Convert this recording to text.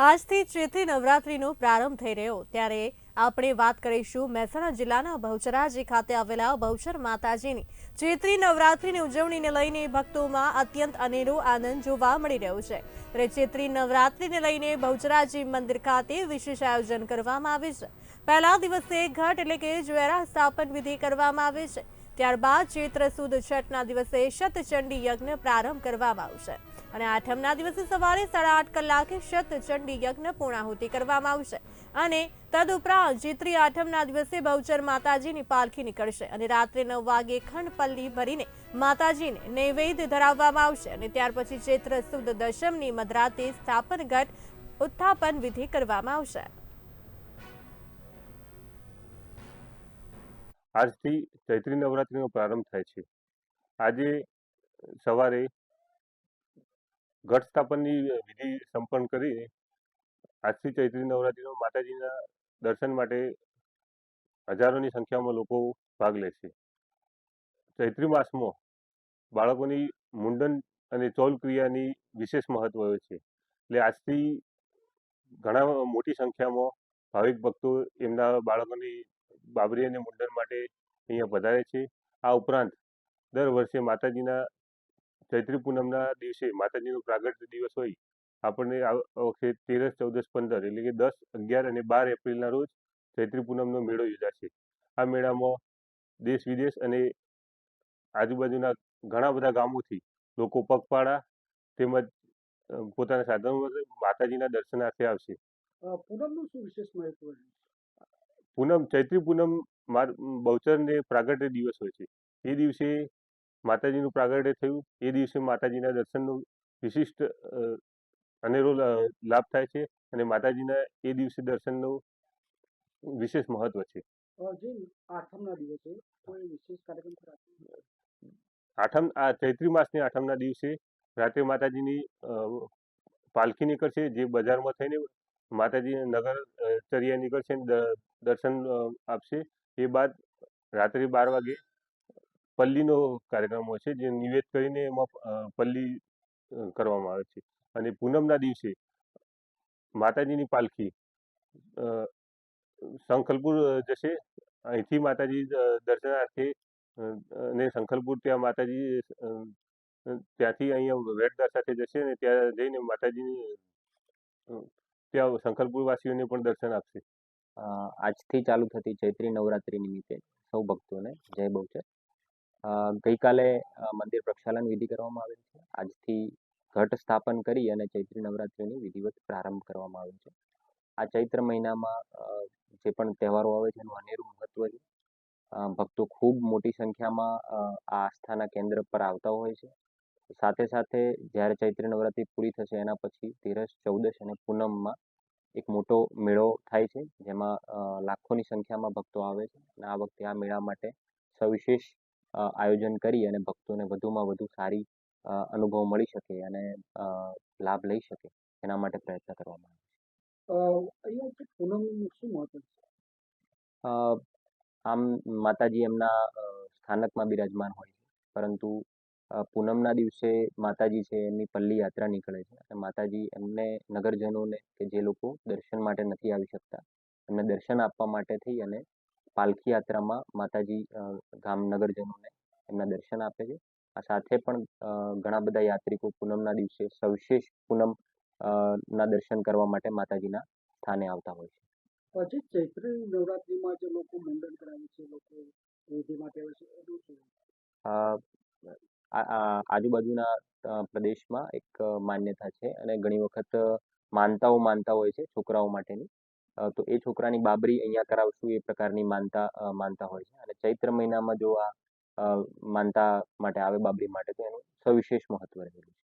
આજથી ચૈત્રી નવરાત્રીનો પ્રારંભ થઈ રહ્યો. ત્યારે આપણે વાત કરીશું મહેસાણા જિલ્લાના બહુચરાજી ખાતે આવેલા બહુચર માતાજીની. ચૈત્રી નવરાત્રીની ઉજવણીને લઈને ભક્તોમાં અત્યંત અનેરો આનંદ જોવા મળી રહ્યો છે. ત્યારે ચૈત્રી નવરાત્રીને લઈને બહુચરાજી મંદિર ખાતે વિશેષ આયોજન કરવામાં આવે છે. પહેલા દિવસે ઘટ એટલે કે જ્વેરા સ્થાપન વિધિ કરવામાં આવે છે. ત્યારબાદ ચૈત્ર સુદ છઠના દિવસે શતચંડી યજ્ઞ પ્રારંભ કરવામાં આવશે. અને આઠમના દિવસે સવારે સાડા આઠ કલાકે શતચંડી યજ્ઞ પૂર્ણાહુતિ કરવામાં આવશે. અને તદુપરાંત જેત્રી આઠમના દિવસે બહુચર માતાજીની પાલખી નીકળશે અને રાત્રે નવ વાગે ખંડપલ્લી ભરીને માતાજીને નૈવેદ્ય ધરાવવામાં આવશે અને ત્યાર પછી ચૈત્ર સુદ દશમની મધરાતે સ્થાપન ઘટ ઉત્થાપન વિધિ કરવામાં આવશે. આજથી ચૈત્રી નવરાત્રિનો પ્રારંભ થાય છે. આજે સવારે ઘટ સ્થાપનની વિધિ સંપન્ન કરી આજથી ચૈત્રી નવરાત્રિનો માતાજીના દર્શન માટે હજારોની સંખ્યામાં લોકો ભાગ લે છે. ચૈત્રી માસમાં બાળકોની મુંડન અને ચૌલ ક્રિયાની વિશેષ મહત્વ હોય છે. એટલે આજથી ઘણા મોટી સંખ્યામાં ભાવિક ભક્તો એમના બાળકોની બાબરી અને મુંડન માટે અહીંયા પધારે છે. આ ઉપરાંત દર વર્ષે માતાજીના ચૈત્રી પૂનમના દિવસે માતાજીનો પ્રાગટ્ય દિવસ હોય આપણને આ વખતે તેરસ ચૌદસ પંદર એટલે કે દસ અગિયાર અને બાર એપ્રિલના રોજ ચૈત્રી પૂનમનો મેળો યોજાશે. આ મેળામાં દેશ વિદેશ અને આજુબાજુના ઘણા બધા ગામોથી લોકો પગપાળા તેમજ પોતાના સાધનો માતાજીના દર્શનાર્થે આવશે. પૂનમનું શું વિશેષ મહત્વ પૂનમ ચૈત્રી પૂનમ બહુચરને પ્રાગટ્ય દિવસ હોય છે. એ દિવસે માતાજીનું પ્રાગટ્ય થયું. એ દિવસે માતાજીના દર્શનનો વિશિષ્ટ અનેરો લાભ થાય છે અને માતાજીના એ દિવસે દર્શનનું વિશેષ મહત્વ છે. આઠમ આ ચૈત્રી માસની આઠમના દિવસે રાત્રે માતાજીની પાલખી નીકળશે જે બજારમાં થઈને માતાજી નગર ચર્યા નીકળશે દર્શન આપશે. એ બાદ રાત્રે બાર વાગે પલ્લીનો કાર્યક્રમ હોય છે જે નિવેદ કરીને એમાં પલ્લી કરવામાં આવે છે. અને પૂનમના દિવસે માતાજીની પાલખી શંખલપુર જશે. અહીંથી માતાજી દર્શનાર્થે અને શંખલપુર ત્યાં માતાજી ત્યાંથી અહીંયા વેટદાર સાથે જશે અને ત્યાં જઈને માતાજીની ત્યાં સંખલપુર વાસીઓને પણ દર્શન આપશે. આજથી ચાલુ થતી ચૈત્રી નવરાત્રી નિમિત્તે સૌ ભક્તોને જય બહુ અ, ગઈકાલે મંદિર પ્રક્ષાલન વિધિ કરવામાં આવેલ છે. આજથી ઘટ સ્થાપન કરી અને ચૈત્રી નવરાત્રિની વિધિવત પ્રારંભ કરવામાં આવ્યો છે. આ ચૈત્ર મહિનામાં જે પણ તહેવારો આવે છે એનું અનેરું મહત્વ છે. ભક્તો ખૂબ મોટી સંખ્યામાં આ આસ્થાના કેન્દ્ર પર આવતા હોય છે. સાથે સાથે જ્યારે ચૈત્ર નવરાત્રિ પૂરી થશે એના પછી તેરસ ચૌદશ અને પૂનમમાં એક મોટો મેળો થાય છે, જેમાં લાખોની સંખ્યામાં ભક્તો આવે છે. અને આ વખતે આ મેળા માટે સવિશેષ આયોજન કરી અને ભક્તોને વધુમાં વધુ સારી અનુભવ મળી શકે અને લાભ લઈ શકે એના માટે પ્રયત્ન કરવામાં આવે અ, પૂનમનું શું મહત્વ છે? આમ માતાજી એમના સ્થાનકમાં બિરાજમાન હોય છે પરંતુ પૂનમના દિવસે માતાજી છે એમની પલ્લી યાત્રા નીકળે છે અને માતાજી એમને નગરજનોને કે જે લોકો દર્શન માટે નથી આવી શકતા એમને દર્શન આપવા માટે થઈ અને પાલખી યાત્રામાં માતાજી ગામ નગરજનોને એમના દર્શન આપે છે. આ સાથે પણ ઘણા બધા યાત્રિકો પૂનમના દિવસે સવિશેષ પૂનમ ના દર્શન કરવા માટે માતાજીના સ્થાને આવતા હોય છે. પછી ચૈત્ર નવરાત્રિમાં જે લોકો મુંડન કરાવે છે લોકો વિધિ માટે આવે છે? એનું શું આજુબાજુના પ્રદેશમાં એક માન્યતા છે અને ઘણી વખત માનતાઓ માનતા હોય છે છોકરાઓ માટેની. તો એ છોકરાની બાબરી અહીંયા કરાવશું એ પ્રકારની માનતા માનતા હોય છે. અને ચૈત્ર મહિનામાં જો આ માનતા માટે આવે, બાબરી માટે, તો એનું સવિશેષ મહત્વ રહેલું છે.